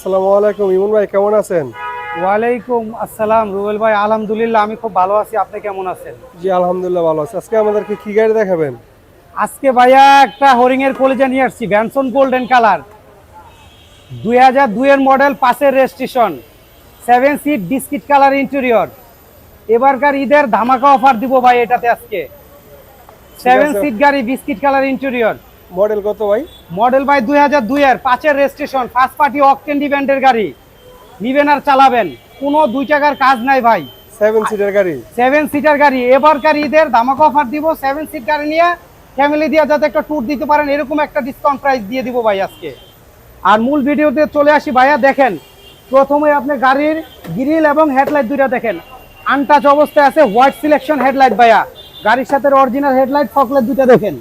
আসসালামু আলাইকুম ইমন ভাই কেমন আছেন? ওয়ালাইকুম আসসালাম রুবেল ভাই। আলহামদুলিল্লাহ আমি খুব ভালো আছি। আপনি কেমন আছেন? জি আলহামদুলিল্লাহ ভালো আছি। আজকে আমাদেরকে কি গাড়ি দেখাবেন? আজকে ভাইয়া একটা হরিং এর কলেজে নিয়ে আসছি ভ্যানসন গোল্ডেন কালার দুই হাজার দুইয়ের মডেল পাশের registration seven seat biscuit colour interior এবারকার ঈদের ধামাকা অফার দিব ভাই এটাতে আজকে। সেভেন সিট গাড়ি বিস্কিট কালার ইন্টেরিয়র মডেল কত ভাই? মডেল ভাই দুই হাজার দুই এর পাঁচের রেজিস্ট্রেশন ফার্স্ট পার্টি অকটেন ডিভেন্ডের গাড়ি। নিবেন আর চালাবেন কোনো দুই টাকার কাজ নাই ভাই। সেভেন সিটার গাড়ি? সেভেন সিটার গাড়ি এবারকার ঈদের ধামাকা অফার দিব সেভেন সিট গাড়ি নিয়ে ফ্যামিলি দিয়ে যাতে একটা ট্যুর দিতে পারেন এরকম একটা ডিসকাউন্ট প্রাইস দিয়ে দিব ভাই আজকে। আর মূল ভিডিওতে চলে আসি ভাইয়া দেখেন প্রথমে আপনি গাড়ির গ্রিল এবং হেডলাইট দুইটা দেখেন। আনটাচ অবস্থায় আছে হোয়াইট সিলেকশন হেডলাইট ভাইয়া। গাড়ির সাথে অরিজিনাল হেডলাইট ফকলাইট দুইটা দেখেন।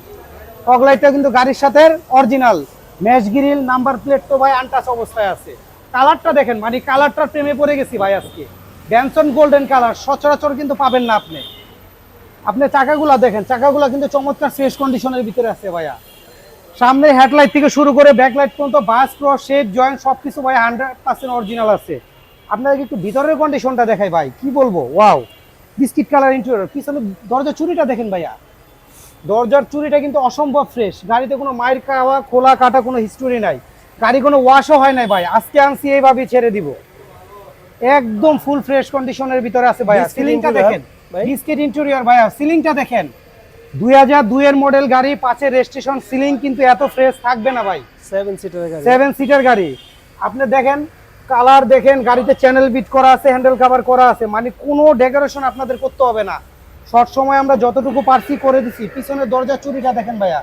ফকলাইটটা কিন্তু গাড়ির সাথে original. Mesh grill, number plate তো ভাই আনটাচ অবস্থায় আছে। কালারটা দেখেন মানে কালারটা প্রেমে পড়ে গেছি ভাই আজকে। ড্যানসন গোল্ডেন কালার সচরাচর কিন্তু পাবেন না আপনি। আপনি চাকাগুলা দেখেন, চাকাগুলা কিন্তু চমৎকার ফ্রেশ কন্ডিশনের ভিতরে আছে ভাইয়া। সামনে হেডলাইট থেকে শুরু করে ব্যাকলাইট পর্যন্ত বাস ক্রস শেড জয়েন্ট সবকিছু ভাই হান্ড্রেড পার্সেন্ট অরিজিনাল আছে। আপনাদেরকে একটু ভিতরের কন্ডিশনটা দেখাই ভাই, কি বলব? ওয়াও বিস্কিট কালার ইন্টেরিয়র পিছনে দরজা চুরিটা দেখেন ভাইয়া। দরজার চুরিটা কিন্তু অসম্ভব ফ্রেশ গাড়িতে কোনো মায়ের খাওয়া খোলা কাটা কোনো হিস্টোরি নাই। গাড়ি কোনো ওয়াশও হয় নাই ভাই। আজকে আনছি এইভাবেই ছেড়ে দিব। একদম ফুল ফ্রেশ কন্ডিশনের ভিতরে আছে Biscuit সিলিংটা দেখেন। ভাই? বিস্কিট ইন্টেরিয়র ভাইয়া। সিলিংটা দেখেন। দুই হাজার দুইয়ের মডেল গাড়ি পাঁচের রেজিস্ট্রেশন সিলিং কিন্তু এত ফ্রেশ থাকবে না ভাই। সেভেন সিটের গাড়ি। সেভেন সিটার গাড়ি। আপনি দেখেন কালার দেখেন গাড়িতে চ্যানেল বিট করা আছে হ্যান্ডেল কভার করা আছে। মানে কোনো ডেকোরেশন আপনাদের করতে হবে না। শর্ট সময় আমরা যতটুকু পারছি করে দিছি। পিছনের দরজা চুরিটা দেখেন ভাইয়া।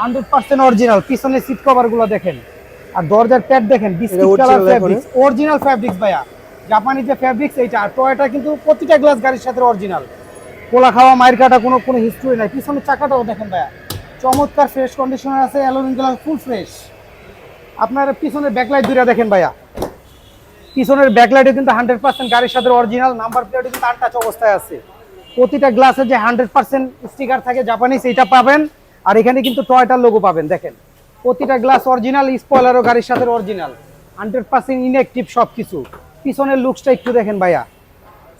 হান্ড্রেড পার্সেন্ট অরিজিনাল পিছনের সিট কভারগুলো দেখেন। আর দরজার প্যাড দেখেন অরিজিনাল ফ্যাব্রিক্স ভাইয়া। জাপানি যে ফ্যাব্রিক্স এইটা আর টয়টা কিন্তু প্রতিটা গ্লাস গাড়ির সাথে অরিজিনাল কোলা খাওয়া মায়ের কাটা কোনো কোনো হিস্ট্রি নাই। পিছনের চাকাটাও দেখেন ভাইয়া। চমৎকার ফ্রেশ কন্ডিশনে আছে অ্যালোরিন গ্লাস ফুল ফ্রেশ আপনার পিছনের ব্যাকলাইট দুইটা দেখেন ভাইয়া। পিছনের ব্যাকলাইটে কিন্তু হান্ড্রেড পার্সেন্ট গাড়ির সাথে অরিজিনাল নাম্বার প্লেটে কিন্তু আনটাচ অবস্থায় আছে। প্রতিটা গ্লাসে যে হান্ড্রেড পার্সেন্ট স্টিকার থাকে জাপানিজ এইটা পাবেন। আর এখানে কিন্তু টয়টার লোগো পাবেন দেখেন। প্রতিটা গ্লাস অরিজিনাল স্পয়লারও গাড়ির সাথে অরিজিনাল হান্ড্রেড পার্সেন্ট ইনঅ্যাক্টিভ সব কিছু পিছনের লুকসটা একটু দেখেন ভাইয়া।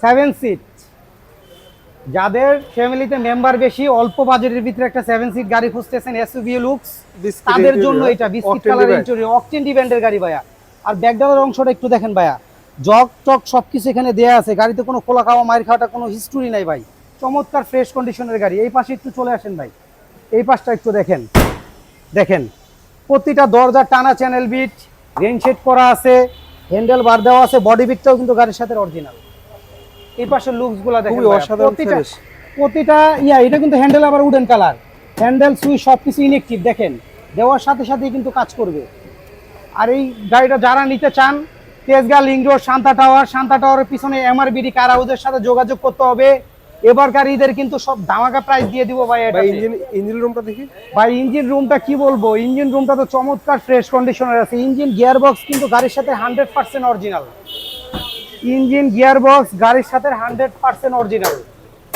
সেভেন সিট যাদের ফ্যামিলিতে মেম্বার বেশি অল্প বাজেটের ভিতরে একটা সেভেন সিট গাড়ি খুঁজতেছেন এসইভি লুকস তাদের জন্য এটা বিস্কিট কালার। ইন্টেরিয়র অকটেন ডিভেন্ডের গাড়ি ভাইয়া। আর ব্যাকডালার অংশটা একটু দেখেন ভাইয়া। জগ টক সবকিছু এখানে দেয়া আছে। গাড়িতে কোনো খোলা খাওয়া মায়ের খাওয়াটা কোনো হিস্টোরি নাই ভাই। চমৎকার ফ্রেশ কন্ডিশনের গাড়ি। এই পাশে একটু চলে আসেন ভাই। এই পাশটা একটু দেখেন। দেখেন প্রতিটা দরজা টানা চ্যানেল বিট রেন শেড করা আছে হ্যান্ডেল বার দেওয়া আছে বডি বিটটাও কিন্তু গাড়ির সাথে অরিজিনাল এই পাশের লুকসগুলা দেখেন প্রতিটা প্রতিটা ইয়া এটা কিন্তু হ্যান্ডেল আবার উডেন কালার হ্যান্ডেল সুইচ সবকিছু ইলেকট্রিক দেখেন দেওয়ার সাথে সাথেই কিন্তু কাজ করবে। আর এই গাড়িটা যারা নিতে চান Tejgaon link road Shanta tower. Shanta টাওয়ারের পিছনে এমআরবিডি কার হাউসের সাথে যোগাযোগ করতে হবে। এবারকার ঈদের কিন্তু সব ধামাকা প্রাইস দিয়ে দিব ভাই এটা ইঞ্জিন ইঞ্জিন রুমটা দেখি। ভাই ইঞ্জিন রুমটা কি বলব? ইঞ্জিন রুমটা তো চমৎকার ফ্রেশ কন্ডিশনের আছে। ইঞ্জিন গিয়ার বক্স কিন্তু গাড়ির সাথে hundred percent original engine gear box গাড়ির সাথে হান্ড্রেড পার্সেন্ট অরিজিনাল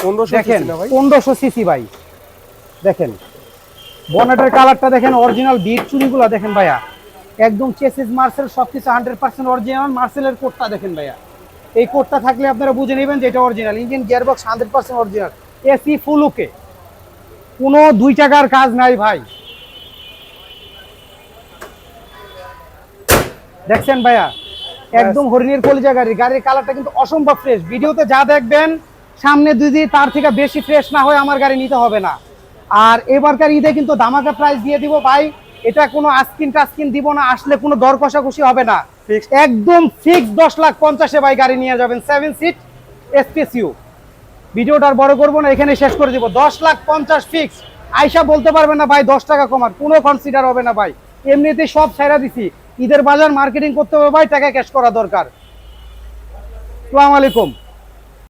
পনেরোশো দেখেন না ভাই? পনেরোশো সিসি ভাই। দেখেন বনেটের কালারটা দেখেন অরিজিনাল বিট চুরিগুলো দেখেন ভাইয়া। একদম চেসিস মার্সেল সবকিছু হান্ড্রেড পার্সেন্ট অরিজিনাল মার্সেলের কোডটা দেখেন ভাইয়া। এই কোডটা থাকলে আপনারা বুঝে নেবেন যে এটা original engine gearbox hundred percent original AC full okay কোনো দুই টাকার কাজ নাই ভাই। দেখছেন ভাইয়া? একদম হরিণের কলিজা গাড়ি। গাড়ির কালারটা কিন্তু অসম্ভব ফ্রেশ ভিডিওতে যা দেখবেন সামনে দুই দিন তার থেকে বেশি ফ্রেশ না হয় আমার গাড়ি নিতে হবে না। আর এবারকার ঈদে কিন্তু দামাকা প্রাইস দিয়ে দিব ভাই। এটা কোনো আস্কিন টাস্কিন দিব না আসলে কোনো দর কষাকষি হবে না। একদম ফিক্স দশ লাখ পঞ্চাশে ভাই গাড়ি নিয়ে যাবেন সেভেন সিট এসপিএসইউ ভিডিওটা বড় করব না এখানে শেষ করে দিব। দশ লাখ পঞ্চাশ ফিক্স আইসা বলতে পারবে না ভাই দশ টাকা কমার কোনো কনসিডার হবে না ভাই। এমনিতে সব ছাইরা দিছি। ঈদের বাজার মার্কেটিং করতে হবে ভাই টাকা ক্যাশ করা দরকার। সালাম আলাইকুম।